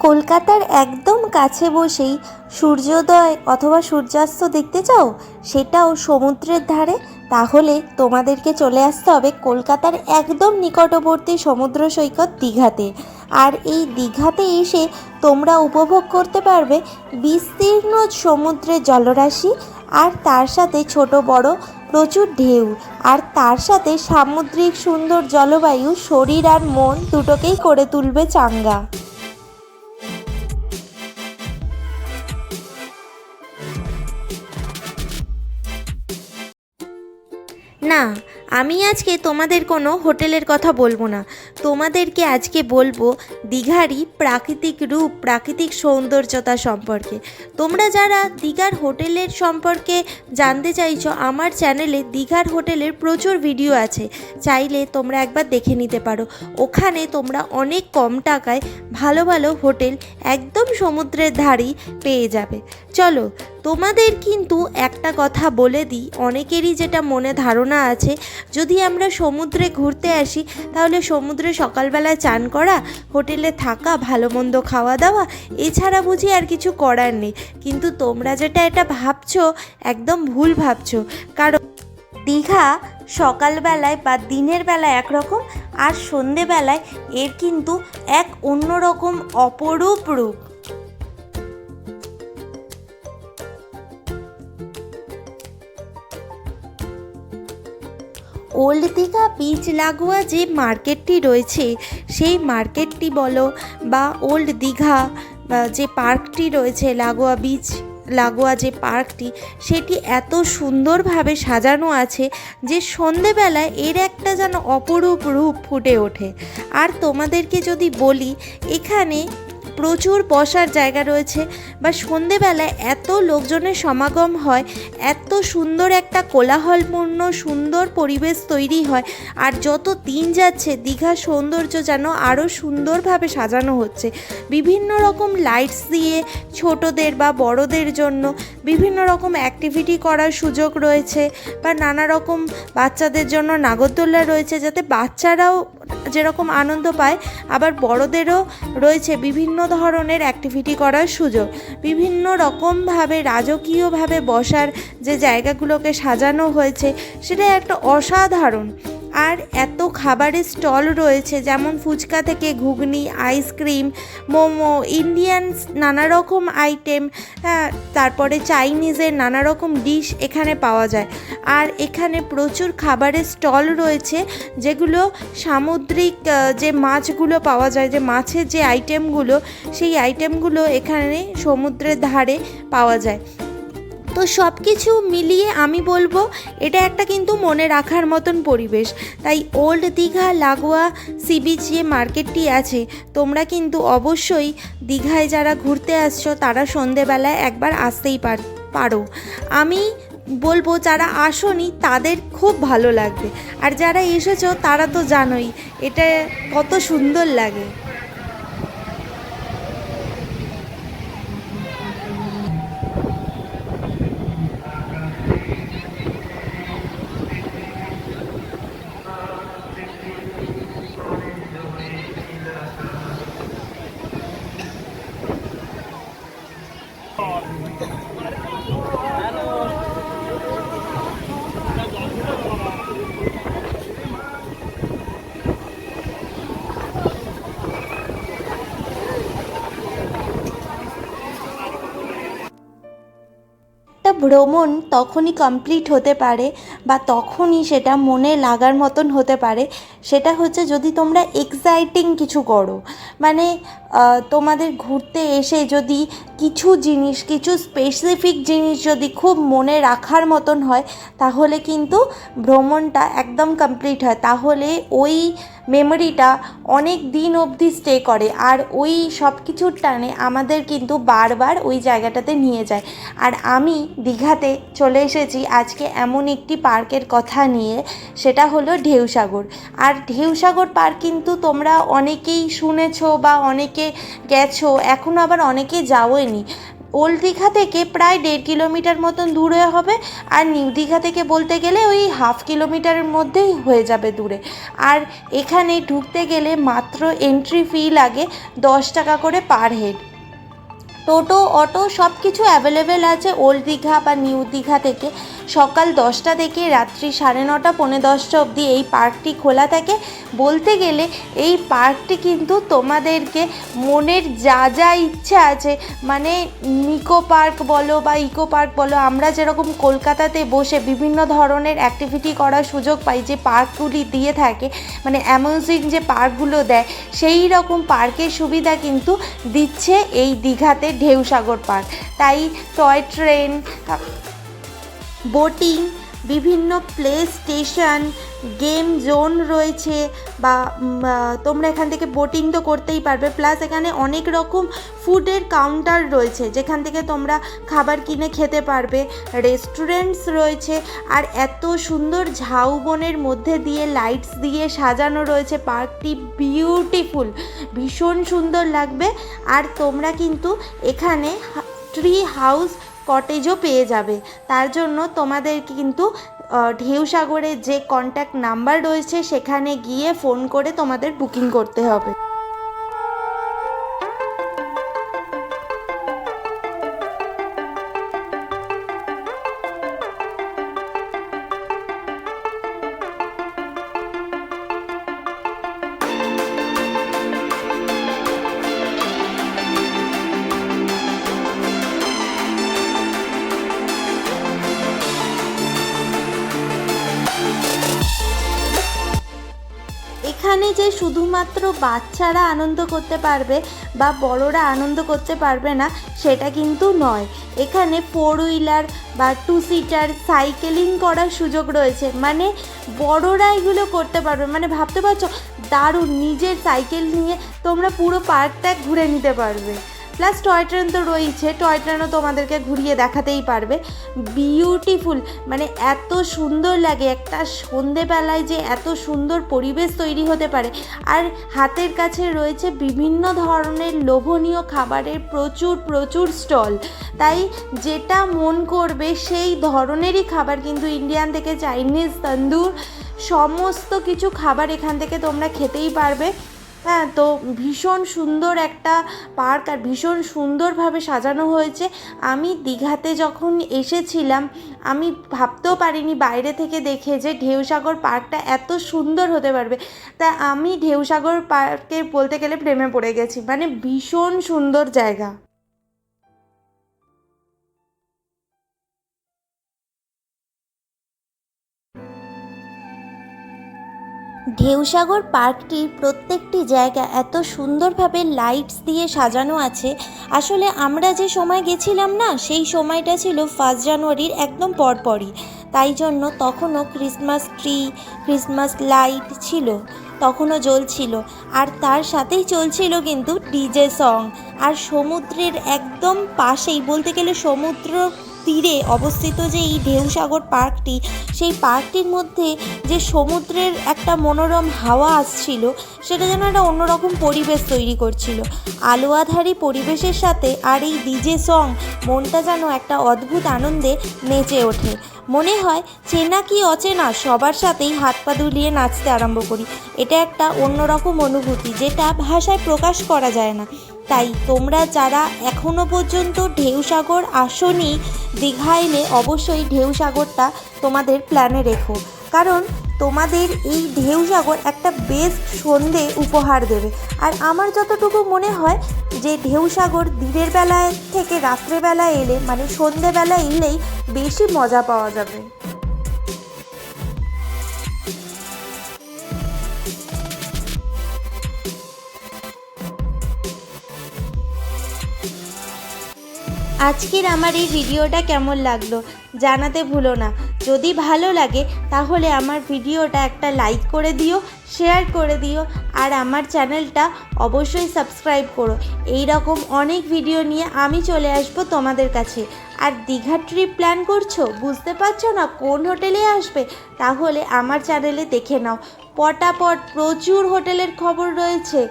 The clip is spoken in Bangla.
কলকাতার একদম কাছে বসেই সূর্যোদয় অথবা সূর্যাস্ত দেখতে চাও? সেটাও সমুদ্রের ধারে? তাহলে তোমাদেরকে চলে আসতে হবে কলকাতার একদম নিকটবর্তী সমুদ্র সৈকত দীঘাতে। আর এই দীঘাতে এসে তোমরা উপভোগ করতে পারবে বিস্তীর্ণ সমুদ্রের জলরাশি আর তার সাথে ছোট বড় প্রচুর ঢেউ। আর তার সাথে সামুদ্রিক সুন্দর জলবায়ু, শরীর আর মন দুটোকেই করে তুলবে চাঙ্গা। না আমি আজকে তোমাদের কোনো হোটেলের কথা বলব না। তোমাদেরকে আজকে বলব দীঘারই প্রাকৃতিক রূপ, প্রাকৃতিক সৌন্দর্যতা সম্পর্কে। তোমরা যারা দীঘার হোটেলের সম্পর্কে জানতে চাইছো, আমার চ্যানেলে দীঘার হোটেলের প্রচুর ভিডিও আছে। চাইলে তোমরা একবার দেখে নিতে পারো। ওখানে তোমরা অনেক কম টাকায় ভালো ভালো হোটেল একদম সমুদ্রের ধারেই পেয়ে যাবে। চলো, তোমাদের কিন্তু একটা কথা বলে দিই। অনেকেরই যেটা মনে ধারণা আছে যদি আমরা সমুদ্রে ঘুরতে আসি, তাহলে সমুদ্রে সকালবেলায় চান করা, হোটেলে থাকা, ভালো মন্দ খাওয়া দাওয়া, এছাড়া বুঝি আর কিছু করার নেই। কিন্তু তোমরা যেটা এটা ভাবছ, একদম ভুল ভাবছ। কারণ দীঘা সকালবেলায় বা দিনের বেলায় একরকম, আর সন্ধেবেলায় এর কিন্তু এক অন্যরকম অপরূপ রূপ। ওল্ড দীঘা বিচ লাগোয়া যে মার্কেটটি রয়েছে, সেই মার্কেটটি বলো বা ওল্ড দীঘা যে পার্কটি রয়েছে লাগোয়া বিচ, লাগোয়া যে পার্কটি, সেটি এত সুন্দরভাবে সাজানো আছে যে সন্ধেবেলায় এর একটা যেন অপরূপ রূপ ফুটে ওঠে। আর তোমাদেরকে যদি বলি, এখানে প্রচুর বসার জায়গা রয়েছে বা সন্ধেবেলায় এত লোকজনের সমাগম হয়, এত সুন্দর একটা কোলাহলপূর্ণ, সুন্দর পরিবেশ তৈরি হয় আর যত দিন যাচ্ছে দীঘার সৌন্দর্য যেন আরও সুন্দরভাবে সাজানো হচ্ছে। বিভিন্ন রকম লাইটস দিয়ে ছোটদের বা বড়দের জন্য বিভিন্ন রকম অ্যাক্টিভিটি করার সুযোগ রয়েছে বা নানা রকম বাচ্চাদের জন্য নাগরদোল্লা রয়েছে যাতে বাচ্চারাও যেরকম আনন্দ পায়, আবার বড়দেরও রয়েছে বিভিন্ন ধরনের অ্যাক্টিভিটি করার সুযোগ। বিভিন্ন রকমভাবে, রাজকীয়ভাবে বসার যে জায়গাগুলোকে সাজানো হয়েছে সেটা একটা অসাধারণ। আর এত খাবারের স্টল রয়েছে, যেমন ফুচকা থেকে ঘুগনি, আইসক্রিম, মোমো, ইন্ডিয়ান নানা রকম আইটেম হ্যাঁ তারপরে চাইনিজের নানা রকম ডিশ এখানে পাওয়া যায়। আর এখানে প্রচুর খাবারের স্টল রয়েছে, যেগুলো সামুদ্রিক যে মাছগুলো পাওয়া যায়, যে মাছের যে আইটেমগুলো, সেই আইটেমগুলো এখানে সমুদ্রের ধারে পাওয়া যায়। তো সব কিছু মিলিয়ে আমি বলব, এটা একটা কিন্তু মনে রাখার মতন পরিবেশ। তাই ওল্ড দীঘা লাগোয়া সি বিচ যে মার্কেটটি আছে, তোমরা কিন্তু অবশ্যই দীঘায় যারা ঘুরতে আসছো, তারা সন্ধেবেলায় একবার আসতেই পার, পারো। আমি বলব যারা আসনি, তাদের খুব ভালো লাগবে। আর যারা এসেছ, তারা তো জানোই, এটা কত সুন্দর লাগে। ভ্রমণ তখনই কমপ্লিট হতে পারে বা তখনই সেটা মনে লাগার মতন হতে পারে। সেটা হচ্ছে যদি তোমরা এক্সাইটিং কিছু করো মানে তোমাদের ঘুরতে এসে যদি কিছু জিনিস, কিছু স্পেসিফিক জিনিস যদি খুব মনে রাখার মতন হয়, তাহলে কিন্তু ভ্রমণটা একদম কমপ্লিট হয়। তাহলে ওই মেমোরিটা অনেক দিন অবধি স্টে করে। আর ওই সব কিছুর টানে আমাদের কিন্তু বারবার ওই জায়গাটাতে নিয়ে যায়। আর আমি দীঘাতে চলে এসেছি আজকে এমন একটি পার্কের কথা নিয়ে, সেটা হলো ঢেউসাগর। আর ঢেউসাগর পার্ক কিন্তু তোমরা অনেকেই শুনেছো বা অনেকে গেছো এখনও আবার অনেকে যাওনি ওল্ড দীঘা থেকে প্রায় দেড় কিলোমিটার মতন দূরে হবে আর নিউ দীঘা থেকে বলতে গেলে ওই হাফ কিলোমিটারের মধ্যেই হয়ে যাবে দূরে। আর এখানে ঢুকতে গেলে মাত্র এন্ট্রি ফি লাগে দশ টাকা করে পার হেড টোটো, অটো সব কিছু অ্যাভেলেবেল আছে ওল্ড দীঘা বা নিউ দীঘা থেকে। সকাল দশটা থেকে রাত্রি সাড়ে নটা, পৌনে দশটা অবধি এই পার্কটি খোলা থাকে। বলতে গেলে এই পার্কটি কিন্তু তোমাদেরকে মনের যা যা ইচ্ছা আছে মানে নিকো পার্ক বলো বা ইকো পার্ক বলো, আমরা যেরকম কলকাতাতে বসে বিভিন্ন ধরনের অ্যাক্টিভিটি করার সুযোগ পাই যে পার্কগুলি দিয়ে থাকে মানে অ্যামিউজিং যে পার্কগুলো দেয়, সেই রকম পার্কের সুবিধা কিন্তু দিচ্ছে এই দীঘাতে ঢেউসাগর পার্ক। তাই টয় ট্রেন বোটিং, বিভিন্ন প্লে স্টেশন গেম জোন রয়েছে বা তোমরা এখান থেকে বোটিং তো করতেই পারবে প্লাস এখানে অনেক রকম ফুডের কাউন্টার রয়েছে, যেখান থেকে তোমরা খাবার কিনে খেতে পারবে। রেস্টুরেন্টস রয়েছে, আর এত সুন্দর ঝাউবনের মধ্যে দিয়ে লাইটস দিয়ে সাজানো রয়েছে, পার্কটি বিউটিফুল ভীষণ সুন্দর লাগবে। আর তোমরা কিন্তু এখানে ট্রি হাউস কটেজও পেয়ে যাবে। তার জন্য তোমাদের কিন্তু ঢেউ ঢেউসাগরের যে কন্ট্যাক্ট নাম্বার রয়েছে, সেখানে গিয়ে ফোন করে তোমাদের বুকিং করতে হবে। শুধুমাত্র বাচ্চারা আনন্দ করতে পারবে বা বড়রা আনন্দ করতে পারবে না, সেটা কিন্তু নয়। এখানে ফোর হুইলার বা টু সিটার সাইকেলিং করার সুযোগ রয়েছে। মানে বড়রা এগুলো করতে পারবে। মানে ভাবতে পারছ, দারুণ, নিজের সাইকেল নিয়ে তোমরা পুরো পার্কটা ঘুরে নিতে পারবে। প্লাস টয় ট্রেন তো রয়েছে টয় ট্রেনও তোমাদেরকে ঘুরিয়ে দেখাতেই পারবে। বিউটিফুল মানে এত সুন্দর লাগে। একটা সন্ধেবেলায় যে এত সুন্দর পরিবেশ তৈরি হতে পারে। আর হাতের কাছে রয়েছে বিভিন্ন ধরনের লোভনীয় খাবারের প্রচুর প্রচুর স্টল। তাই যেটা মন করবে সেই ধরনেরই খাবার কিন্তু ইন্ডিয়ান থেকে চাইনিজ তন্দুর সমস্ত কিছু খাবার এখান থেকে তোমরা খেতেই পারবে। হ্যাঁ তো ভীষণ সুন্দর একটা পার্ক আর ভীষণ সুন্দরভাবে সাজানো হয়েছে। আমি দীঘাতে যখন এসেছিলাম, আমি ভাবতেও পারিনি বাইরে থেকে দেখে যে ঢেউসাগর পার্কটা এত সুন্দর হতে পারবে। তা আমি ঢেউসাগর পার্কে বলতে গেলে প্রেমে পড়ে গেছি। মানে ভীষণ সুন্দর জায়গা। ঢেউসাগর পার্কটির প্রত্যেকটি জায়গা এত সুন্দরভাবে লাইটস দিয়ে সাজানো আছে। আসলে আমরা যে সময় গেছিলাম না, সেই সময়টা ছিল ফার্স্ট জানুয়ারির একদম পরপরই। তাই জন্য তখনও ক্রিসমাস ট্রি ক্রিসমাস লাইট ছিল, তখনও জ্বলছিল। আর তার সাথেই চলছিল কিন্তু ডিজে সং আর সমুদ্রের একদম পাশেই, বলতে গেলে সমুদ্র তীরে অবস্থিত যে এই ঢেউসাগর পার্কটি, সেই পার্কটির মধ্যে যে সমুদ্রের একটা মনোরম হাওয়া আসছিল, সেটা যেন একটা অন্যরকম পরিবেশ তৈরি করছিল। আলোয়াধারী পরিবেশের সাথে আর এই ডিজে সং, মনটা যেন একটা অদ্ভুত আনন্দে নেচে ওঠে। মনে হয়, চেনা কি অচেনা, সবার সাথেই হাত পা দুলিয়ে নাচতে আরম্ভ করি। এটা একটা অন্যরকম অনুভূতি, যেটা ভাষায় প্রকাশ করা যায় না। তাই তোমরা যারা এখনও পর্যন্ত ঢেউসাগর আসনি দীঘা এলে অবশ্যই ঢেউসাগরটা তোমাদের প্ল্যানে রেখো। কারণ তোমাদের এই ঢেউসাগর একটা বেস্ট সন্ধে উপহার দেবে। আর আমার যতটুকু মনে হয় যে ঢেউসাগর দিনের বেলায় থেকে রাত্রেবেলা এলে মানে সন্ধেবেলা এলেই বেশি মজা পাওয়া যাবে। আজকের আমার এই ভিডিওটা কেমন লাগল জানাতে ভুলো না। যদি ভালো লাগে, তাহলে আমার ভিডিওটা একটা লাইক করে দিও, শেয়ার করে দিও, আর আমার চ্যানেলটা অবশ্যই সাবস্ক্রাইব করো। এই রকম অনেক ভিডিও নিয়ে আমি চলে আসব তোমাদের কাছে। আর দীঘা ট্রিপ প্ল্যান করছ? বুঝতে পারছ না কোন হোটেলে আসবে? তাহলে আমার চ্যানেলে দেখে নাও। পটাপট প্রচুর হোটেলের খবর রয়েছে।